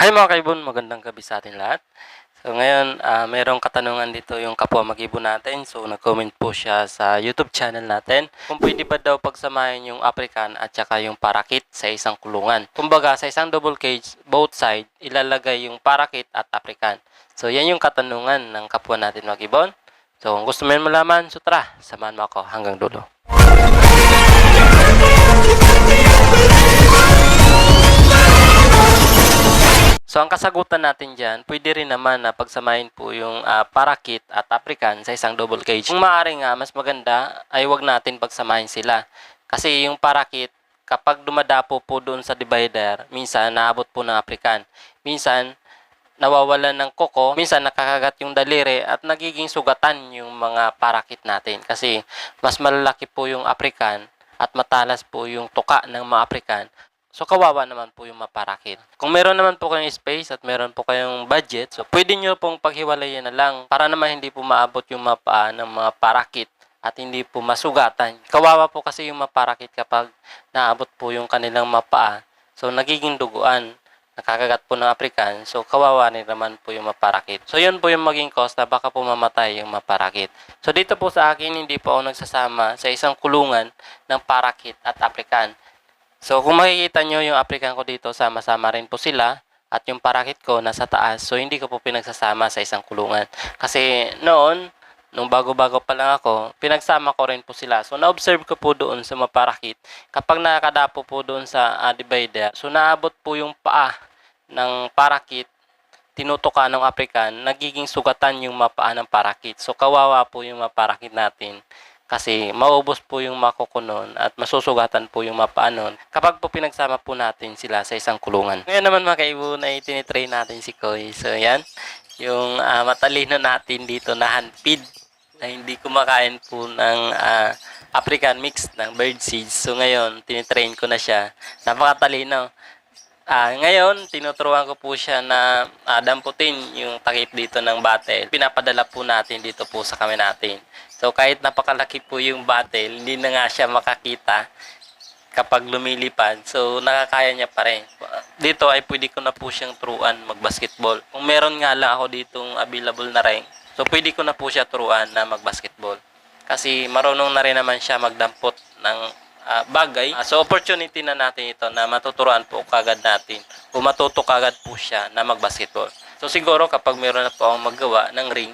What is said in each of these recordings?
Hi mga kaibon, magandang gabi sa atin lahat. So ngayon, ah, mayroong katanungan dito yung kapwa mag-ibon natin. So nag-comment po siya sa YouTube channel natin. Kung pwede ba daw pagsamahin yung African at saka yung parakit sa isang kulungan. Kumbaga sa isang double cage, both side, ilalagay yung parakit at African. So yan yung katanungan ng kapwa natin mag-ibon. So kung gusto mo malaman, so tara, samahan mo ako hanggang dulo. So ang kasagutan natin dyan, pwede rin naman na pagsamahin po yung ah, parakit at African sa isang double cage. Kung maaari nga, mas maganda ay wag natin pagsamahin sila. Kasi yung parakit, kapag dumadapo po doon sa divider, minsan naabot po ng African. Minsan, nawawalan ng koko, minsan nakakagat yung daliri at nagiging sugatan yung mga parakit natin. Kasi mas malalaki po yung African at matalas po yung tuka ng mga African So, kawawa naman po yung maparakit. Kung meron naman po kayong space at meron po kayong budget, so pwede nyo pong paghiwalayin na lang para naman hindi po maabot yung mapa ng mga parakit at hindi po masugatan. Kawawa po kasi yung maparakit kapag naabot po yung kanilang mapaa. So, nagiging duguan. Nakakagat po ng African. So, kawawa rin naman po yung maparakit. So, yun po yung maging na baka po mamatay yung maparakit. So, dito po sa akin, hindi po ako nagsasama sa isang kulungan ng parakit at African. So kung makikita nyo yung African ko dito, sama-sama rin po sila at yung parakit ko nasa taas. So hindi ko po pinagsasama sa isang kulungan. Kasi noon, nung bago-bago pa lang ako, pinagsama ko rin po sila. So na-observe ko po doon sa maparakit. Kapag nakakadapo po doon sa uh, divider, so naabot po yung paa ng parakit tinutuka ng African, nagiging sugatan yung mapaa ng parakit. So kawawa po yung maparakit natin kasi maubos po yung makukunon at masusugatan po yung mapaanon kapag po pinagsama po natin sila sa isang kulungan. Ngayon naman mga kaibon ay tinitrain natin si Koy. So yan, yung ah, matalino natin dito na handpid na hindi kumakain po ng ah, African mix ng bird seeds. So ngayon, tinitrain ko na siya. Napakatalino. Ah, ngayon, tinuturuan ko po siya na ah, damputin yung takip dito ng battle. Pinapadala po natin dito po sa kami natin. So kahit napakalaki po yung battle, hindi na nga siya makakita kapag lumilipad. So nakakaya niya pa rin. Dito ay pwede ko na po siyang turuan mag-basketball. Kung meron nga lang ako ditong available na ring, so pwede ko na po siya turuan na mag-basketball. Kasi marunong na rin naman siya magdampot ng ah, bagay. Ah, so opportunity na natin ito na matuturuan po kagad natin o matuto kagad po siya na mag-basketball. So siguro kapag meron na po akong magawa ng ring,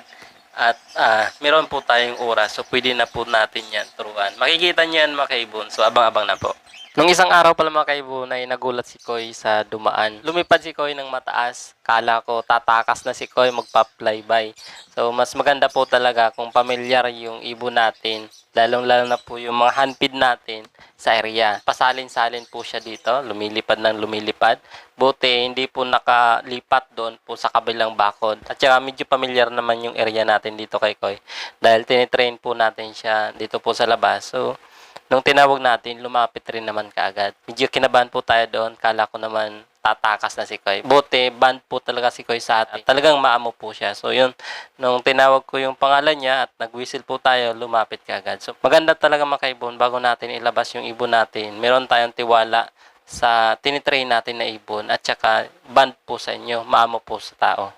at ah, meron po tayong oras, so pwede na po natin yan turuan. Makikita niyo yan mga kaibon, so abang-abang na po. Nung isang araw pala mga kaibon ay nagulat si Koy sa dumaan. Lumipad si Koy ng mataas. Kala ko tatakas na si Koy magpa-flyby. So mas maganda po talaga kung pamilyar yung ibon natin. Lalong-lalo na po yung mga handpid natin sa area. Pasalin-salin po siya dito. Lumilipad ng lumilipad. Buti hindi po nakalipat doon po sa kabilang bakod. At saka medyo pamilyar naman yung area natin dito kay Koy. Dahil tinitrain po natin siya dito po sa labas. So Nung tinawag natin, lumapit rin naman kaagad. Medyo kinabahan po tayo doon. Kala ko naman tatakas na si Koy. Buti, band po talaga si Koy sa atin. Talagang maamo po siya. So yun, nung tinawag ko yung pangalan niya at nag-whistle po tayo, lumapit kaagad. So maganda talaga mga kaibon bago natin ilabas yung ibon natin. Meron tayong tiwala sa tinitrain natin na ibon at saka band po sa inyo, maamo po sa tao.